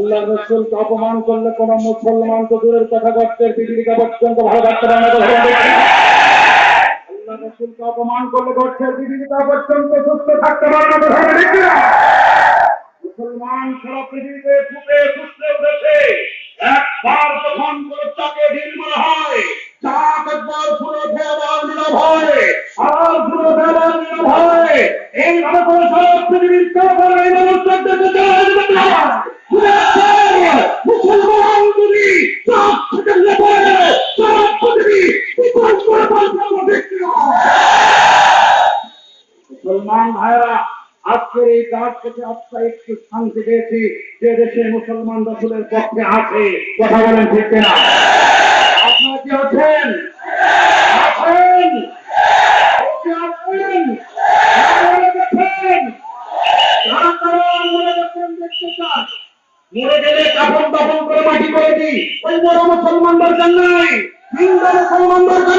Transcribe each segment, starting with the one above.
আল্লাহ রসুলকে অপমান করলে কোন মুসলমান তো দূরের কথা করতে পৃথিবীকে পর্যন্ত ভালো থাকতে পারে না। আল্লাহ রসুলকে অপমান করলে গর্তের পৃথিবীকা পর্যন্ত সুস্থ থাকতে পারে না। মুসলমান সারা পৃথিবীতে ফুটে মুসলমান ভাইরা আজকের এই কাজ থেকে আত্মা একটু শান্তি পেয়েছি যে দেশে মুসলমান রসুলের পক্ষে আছে। কথা বলেন ঠিক না আপনারা কি আছেন? আছেন? মরে গেলে কাপড় মাটি করে দিই। ওই বড় মুসলমান দরকার হিন্দু মুসলমান দরকার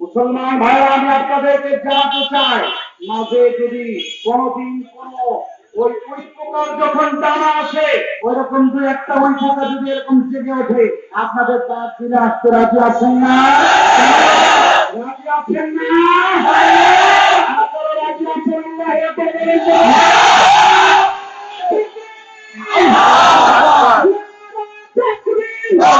মুসলমান ভাইরা, আমি আপনাদেরকে জানাতে চাই, মাঝে যদি কোনদিন কোন ওই ওই পোকার যখন টানা আসে, ওইরকম দু একটা ওই যদি এরকম জেগে ওঠে, আপনাদের তার ফিরে আসতে রাজি আছেন না? রাজি আছেন না? রাজি আছেন না?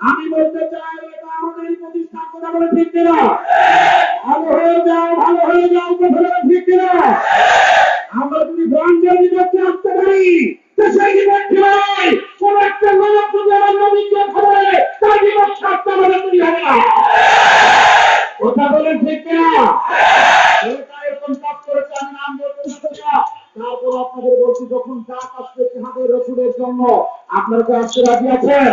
আমি বলতে চাই, এটা আমাদের প্রতিষ্ঠান কথা বলে ঠিক কিনা? ভালো হয়ে যাও, ভালো হয়ে যাও, কথা বলে ঠিক কিনা? আমরা যদি বিপক্ষে আসতে পারি সেই বিপক্ষে নাম বলতে তারপর আপনাদের বলছি, যখন ডাক আসবে হাতের জন্য আপনারা কি আসতে রাজি আছেন?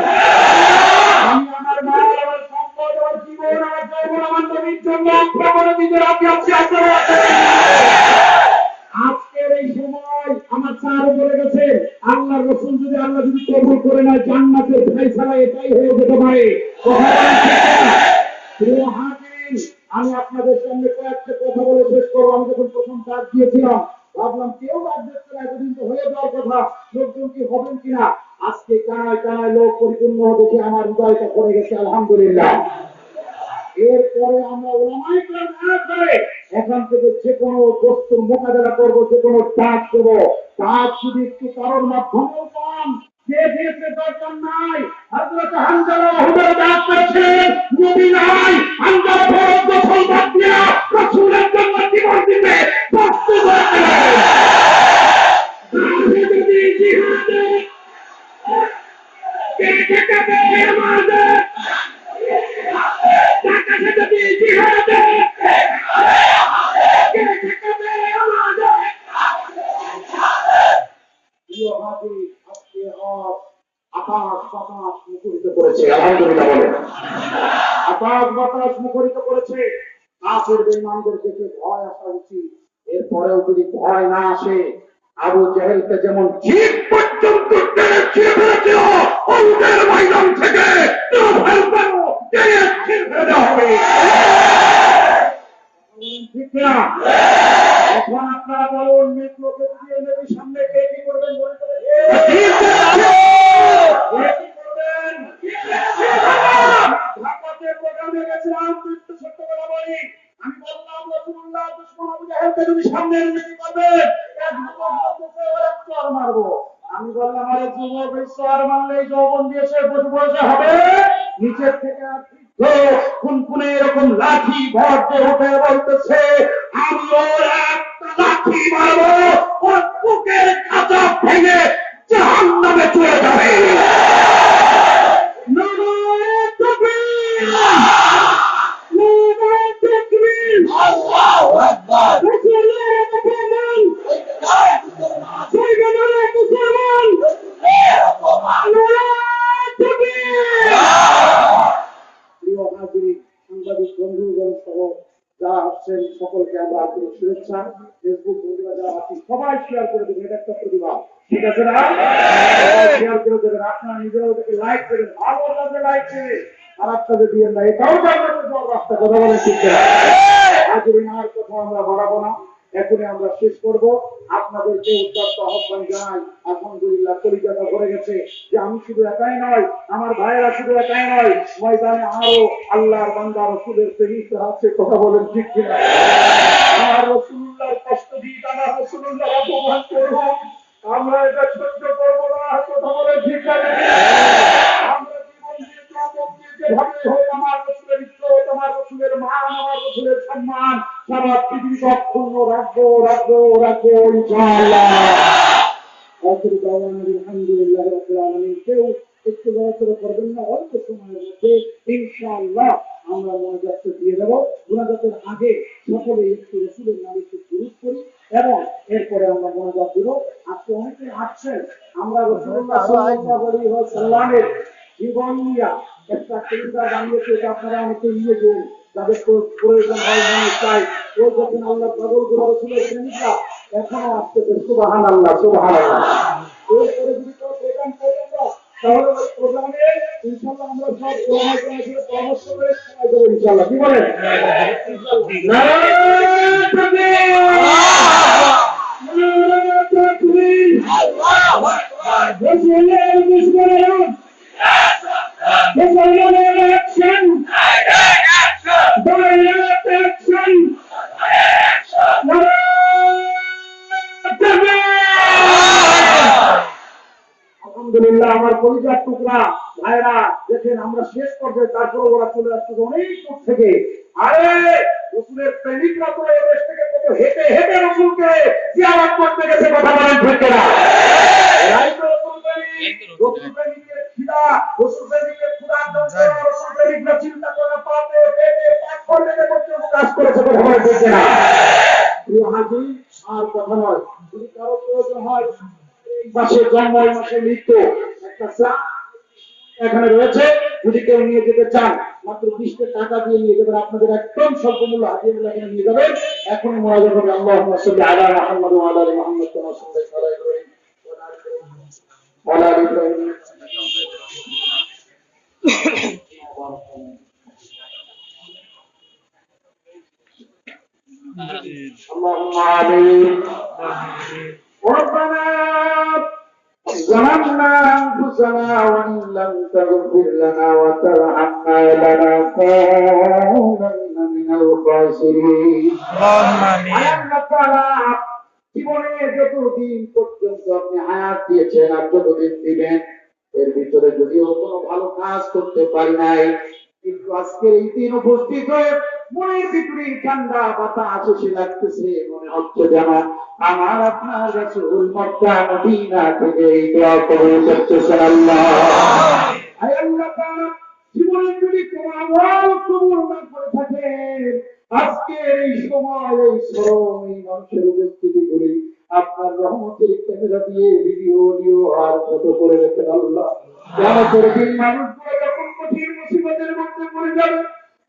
আমি আপনাদের সামনে কয়েকটা কথা বলে শেষ করব। আমি প্রথম কাজ দিয়েছিলাম কেউ না, এতদিন হয়ে যাওয়ার কথা। লোকজন কি হবেন কিনা? আজকে কানায় কানায় লোক পরিপূর্ণ দেখে আমার হৃদয়টা পড়ে গেছে, আলহামদুলিল্লাহ। এরপরে আমরা ওলামাই কেরাম না করে এখান থেকে যে কোনো বস্তুর মোকাবেলা করব, যে কোনো কাজ করব, কাজ যদি একটু কারোর মাধ্যমেও পান। যে দিয়েছে দরকার নাই। নবী নাই রাসূলের জন্য জীবন দিতে মুখরিত করেছে আলহামদুলিল্লাহ বলে। আকাশ বাতাস মুখরিত করেছে কাফের বেঈমানদের দেখে ভয় আসা উচিত। এরপরেও যদি ভয় না আসে আবু জাহেলকে যেমন জিপ পর্যন্ত টেনে ছিঁড়ে ফেলেছিল অন্তের ময়দান থেকে টেনে ছিঁড়ে ফেলে হবে। এখন আপনারা বলুন মেট্রোকে যদি সামনে কে কি করবেন বলে এই চর মারলে যৌবন দিয়ে সে বসে বসে হবে। এরকম লাঠি ভর উঠে বলতেছে, আমি ওর একটা লাঠি মারবো, ওর বুকের খাঁচা ভেঙে জাহান চলে যাবে। নারায়ে তাকবীর! নারায়ে তাকবীর! মুসলমান, মুসলমান! জায়গাটারে মুসলমান! নারায়ে তাকবীর! প্রিয় হাজিরিন সাংবাদিক বন্ধুগণ সহ যারা আসছেন সকলকে আমরা শুভেচ্ছা ফেসবুক বন্ধুরা যারা আছেন সবাই শেয়ার করে দেবেন এটা একটা প্রতিভা ঠিক আছে না? শেয়ার করে দেবেন আপনারা নিজেরা ওদেরকে লাইক দেবেন ভালো লাগলে লাইক দেবেন খারাপ কাজে দিয়েন না এটাও জানতে জল রাস্তা কথা বলে ঠিক হাজিরিন আর কথা আমরা বাড়াবো না। এখনই আমরা শেষ করব। আপনাদেরকে উত্তপ্ত আহ্বান জানাই। আলহামদুলিল্লাহ কলিজাটা ভরে গেছে যে আমি শুধু একাই নয় আমার ভাইয়েরা শুধু একাই নয় ময়দানে আরও আল্লাহর বান্দা রসুলের শহীদ আছে কথা বলেন ঠিক কিনা? কষ্ট করব আমরা এটা সহ্য করব না কথা ঠিক কিনা আমরা দিয়ে দেবো। মোনাজাতের আগে সকলে একটু রসুলের নামে একটু দুরূদ করি এবং এরপরে আমরা মোনাজাত দিব আজকে অনেকে আসছেন আমরা রসুল্লাহ সাল্লাল্লাহু আলাইহি ওয়াসাল্লামের জীবন নিয়া একটা কবিতা বানিয়েছে আপনারা অনেকে নিয়ে যান যাদের প্রয়োজন হয় মনে চাই। ওই যখন আল্লাহ পাগলগুলো রসুলের প্রেমিকরা এখনও আসতেছে সুবাহান আল্লাহ সুবাহান আল্লাহ এরপরে যদি কেউ প্রোগ্রাম করবেন তাহলে ওই প্রোগ্রামে ইনশাল্লাহ আমরা সব ওলামায়ে পরামর্শ করে সময় দেবো ইনশাল্লাহ কি বলেন? আলহামদুলিল্লাহ, আমার পরিবার টুকরা ভাইরা দেখেন আমরা শেষ পর্যায়ে তারপর ওরা চলে আসছে অনেক দূর থেকে। আরে প্রেমিকরা তো এই থেকে হেঁটে হেঁটে রসুলকে জিয়ারত করতে গেছে কথা বলেন ঠিক না মাসে জন্ম মাসে মৃত্যু এখানে রয়েছে, যদি কেউ নিয়ে যেতে চান মাত্র বিশটা টাকা দিয়ে নিয়ে যাবেন আপনাদের একদম স্বল্প মূল্য হাতিয়ে মূল্য এখানে নিয়ে যাবেন এখনই মোনাজাত হবে আল্লাহ সাল্লি আলা মুহাম্মদ ওয়া আলা আলি মুহাম্মদ কামা সাল্লাল্লাহু আলা ইব্রাহিম ওয়া আলা আলি ইব্রাহিম اللهم آمين ربنا ظلمنا أنفسنا وإن لم تغفر لنا وترحمنا لنكونن من الخاسرين আল্লাহ তাআলা জীবনে যতদিন পর্যন্ত আপনি হায়াত দিয়েছেন আর যতদিন দিবেন এর ভিতরে যদিও কোনো ভালো কাজ করতে পারি নাই কিন্তু আজকের এই দিন উপস্থিত হয়ে মনের ভিতরে ঠান্ডা বাতাস এসে লাগতেছে, মনে হচ্ছে যেন আমার আপনার রাসূল মক্কা, মদিনা থেকে এই দোয়া করে আল্লাহ। আয় আল্লাহ তাআলা জীবনে যদি আমল কবুল না করে থাকে এই সময়, এই এই মানুষের উপস্থিতি আপনার রহমতের ক্যামেরা দিয়ে ভিডিও, অডিও আর ফটো করে আল্লাহ। দিন, মানুষগুলো যখন কঠিন মুসিবতের মধ্যে পড়ে যাবে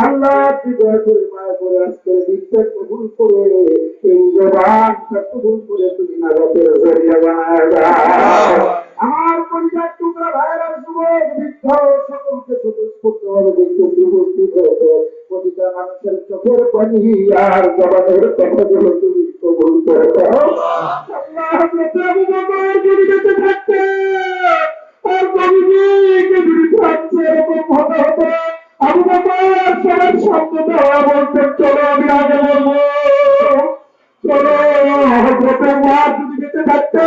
আল্লাহ দয়া করে মায়া করে আজকে দিকটা কবুল করে এই জবানটা কবুল করে তুমি নাজাতের জরিয়া বানায় আমার পরিবার টুকরা ভাইয়েরা যুবক বৃদ্ধ সকলকে সবুজ করতে হবে দেখতে উপস্থিত হতে। প্রতিটা মানুষের চোখের পানি আর জবানের কথাগুলো তুমি কবুল করে দাও। আল্লাহ। সবার সামনে দেওয়া বলতেন চলো আমি আগে বলব। চলো, হযরত উমর যদি বেঁচে থাকতো,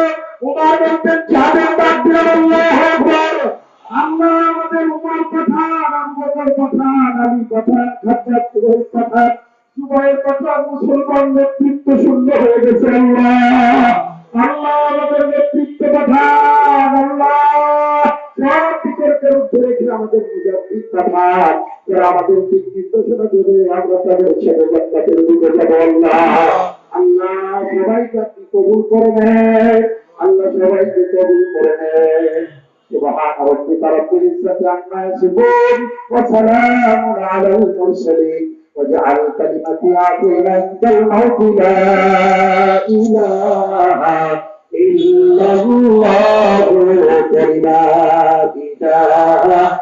উমর বলতেন যাদের ডাক দিলেন আল্লাহু আকবার আল্লাহ আমাদের মুসলমান নেতৃত্ব শূন্য হয়ে গেছে, আল্লাহ। পাঠান যারা আমাদের দিক নির্দেশনা দেবে আমরা তাদের ছেলে বাচ্চাদের দিকে যাবো আল্লাহ আল্লাহ সবাইকে আপনি কবুল করে নেন আল্লাহ সবাইকে কবুল করে নেন سبحان ربك رب العزة عما يصفون وسلام على المرسلين واجعل كلمتي عظيمة عند الموت لا إله إلا الله كلمات لا